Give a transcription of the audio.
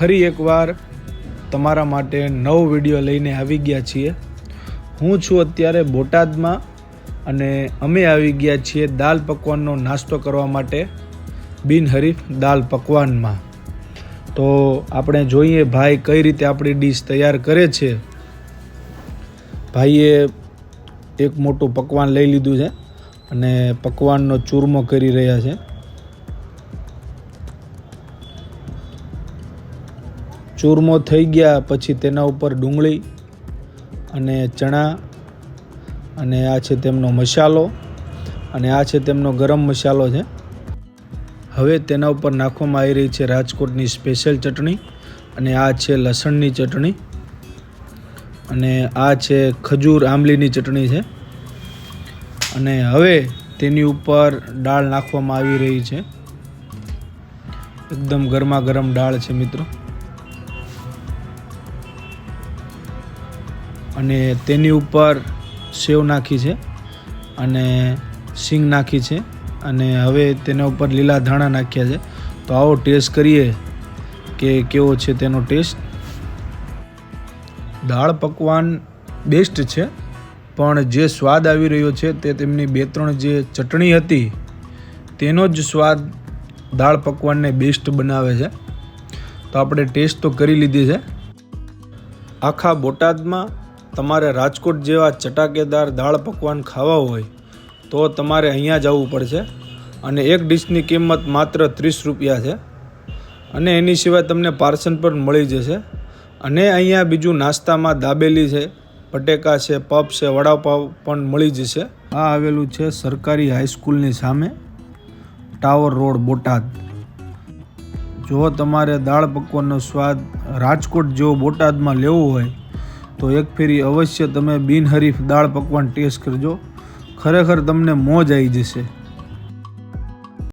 ફરી એકવાર તમારા માટે નવો વીડિયો લઈને આવી ગયા છીએ. હું છું અત્યારે બોટાદમાં અને અમે આવી ગયા છીએ દાલ પકવાનનો નાસ્તો કરવા માટે બિનહરીફ દાલ પકવાનમાં. તો આપણે જોઈએ ભાઈ કઈ રીતે આપણી ડીશ તૈયાર કરે છે. ભાઈએ એક મોટું પકવાન લઈ લીધું છે અને પકવાનનો ચૂરમો કરી રહ્યા છે. ચૂરમો થઈ ગયા, પછી તેના ઉપર ડુંગળી અને ચણા અને આ છે તેમનો મસાલો અને આ છે તેમનો ગરમ મસાલો છે. હવે તેના ઉપર નાખવામાં આવી રહી છે રાજકોટની સ્પેશિયલ ચટણી અને આ છે લસણની ચટણી અને આ છે ખજૂર આંબલીની ચટણી છે. અને હવે તેની ઉપર દાળ નાખવામાં આવી રહી છે. એકદમ ગરમા ગરમ દાળ છે મિત્રો. અને તેની ઉપર સેવ નાખી છે અને સિંગ નાખી છે અને હવે તેના ઉપર લીલા ધાણા નાખ્યા છે. તો આવો ટેસ્ટ કરીએ કે કેવો છે તેનો ટેસ્ટ. દાળ પકવાન બેસ્ટ છે, પણ જે સ્વાદ આવી રહ્યો છે તે તેમની બે ત્રણ જે ચટણી હતી, તેનો જ સ્વાદ દાળ પકવાનને બેસ્ટ બનાવે છે. તો આપણે ટેસ્ટ તો કરી લીધી છે. આખા બોટાદમાં તમારે રાજકોટ જેવા ચટાકેદાર દાળ પકવાન ખાવા હોય, તો તમારે અહીંયા જ આવવું પડશે. અને એક ડીશની કિંમત માત્ર ત્રીસ રૂપિયા છે. અને એની સિવાય તમને પાર્સલ પણ મળી જશે. અને અહીંયા બીજું નાસ્તામાં દાબેલી છે, બટેકા છે, પફ છે, વડાપાવ પણ મળી જશે. આ આવેલું છે સરકારી હાઈસ્કૂલની સામે, ટાવર રોડ, બોટાદ. જો તમારે દાળ પકવાનનો સ્વાદ રાજકોટ જેવો બોટાદમાં લેવો હોય તો એક ફેરી અવશ્ય તમે બિનહરીફ દાળ પકવાન ટેસ્ટ કરજો. ખરેખર તમને મોજ આવી જશે.